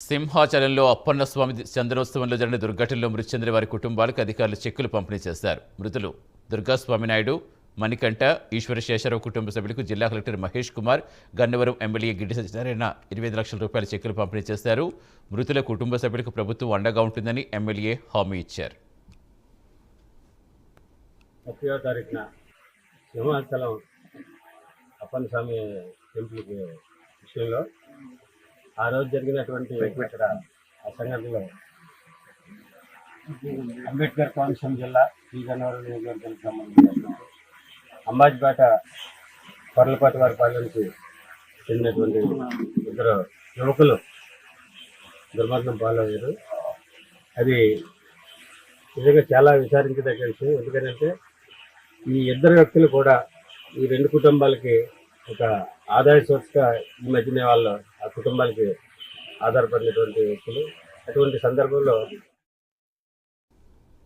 సింహాచలంలో అప్పన్నస్వామి చంద్రోత్సవంలో చందనోత్సవంలో జరిగిన దుర్ఘటనలో మృతి చెందిన వారి కుటుంబాలకు అధికారులు చెక్కులు పంపిణీ చేశారు. మృతులు దుర్గాస్వామి నాయుడు మణికంఠ ఈశ్వర శేషరావు కుటుంబ సభ్యులకు జిల్లా కలెక్టర్ మహేష్ కుమార్ గన్నవరం ఎమ్మెల్యే గిడ్డి సత్యనారాయణ ఇరవై లక్షల రూపాయల చెక్కులు పంపిణీ చేశారు. మృతుల కుటుంబ సభ్యులకు ప్రభుత్వం అండగా ఉంటుందని ఎమ్మెల్యే హామీ ఇచ్చారు. ముప్పయో తారీఖున సింహాచలం అప్పన్న స్వామి విషయంలో ఆ రోజు జరిగినటువంటి ఇక్కడ ఆ సంఘటనలో అంబేద్కర్ కోనసీమ జిల్లా ఈ గన్నవరం నియోజకవర్గానికి సంబంధించిన అంబాజీపేట కొర్లపాటి వారి పాలనకి చెందినటువంటి ఇద్దరు యువకులు దుర్మార్గం పాలయ్యారు. అది నిజంగా చాలా విచారించదగ్గ విషయం. ఎందుకంటే ఈ ఇద్దరు వ్యక్తులు కూడా ఈ రెండు కుటుంబాలకి ఒక ఆదాయ సోర్స్గా ఈ మధ్యనే వాళ్ళు కుటుంబానికి ఆధారపడినటువంటి వ్యక్తులు. అటువంటి సందర్భంలో